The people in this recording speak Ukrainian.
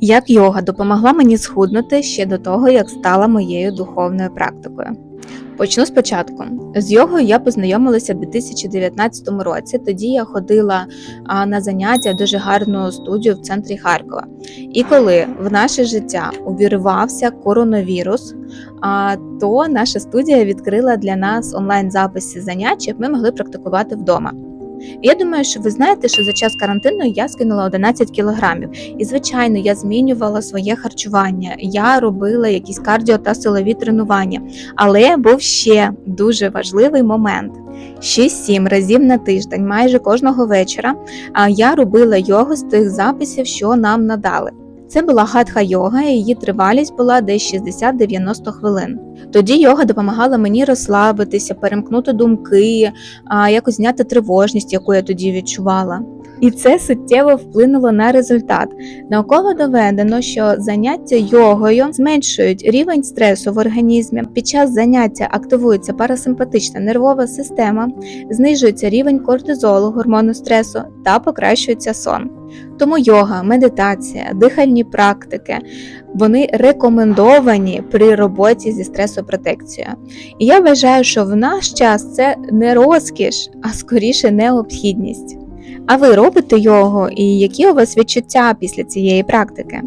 Як йога допомогла мені схуднути ще до того, як стала моєю духовною практикою. Почну спочатку. З йогою я познайомилася в 2019 році. Тоді я ходила на заняття дуже гарну студію в центрі Харкова. І коли в наше життя увірвався коронавірус, то наша студія відкрила для нас онлайн-записи занять, щоб ми могли практикувати вдома. Я думаю, що ви знаєте, що за час карантину я скинула 11 кілограмів. І, звичайно, я змінювала своє харчування, я робила якісь кардіо та силові тренування. Але був ще дуже важливий момент. 6-7 разів на тиждень, майже кожного вечора, я робила йогу з тих записів, що нам надали. Це була хатха йога, і її тривалість була десь 60-90 хвилин. Тоді йога допомагала мені розслабитися, перемкнути думки, а, якось зняти тривожність, яку я тоді відчувала. І це суттєво вплинуло на результат. Науково доведено, що заняття йогою зменшують рівень стресу в організмі. Під час заняття активується парасимпатична нервова система, знижується рівень кортизолу, гормону стресу та покращується сон. Тому йога, медитація, дихальні практики вони рекомендовані при роботі зі стресопротекцією. І я вважаю, що в наш час це не розкіш, а скоріше необхідність. А ви робите його і які у вас відчуття після цієї практики?